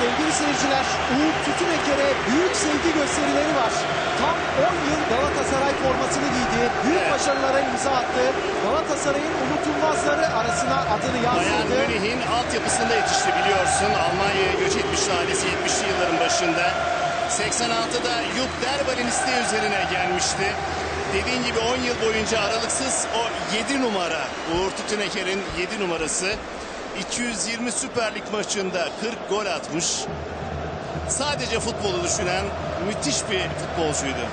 sevgili seyirciler Uğur Tütüneker'e büyük sevgi gösterileri var. Tam 10 yıl Galatasaray formasını giydi. Büyük Evet. başarılara imza attı. Galatasaray'ın unutulmazları arasına adını Bayern yazdırdı. Münih'in altyapısında yetişti biliyorsun. Almanya'ya göç etmişti ailesi 70'li yılların başında. 86'da Jupp Derbal'in isteği üzerine gelmişti. Dediğin gibi 10 yıl boyunca aralıksız o 7 numara Uğur Tütüneker'in 7 numarası 220 Süper Lig maçında 40 gol atmış. Sadece futbolu düşünen müthiş bir futbolcuydu.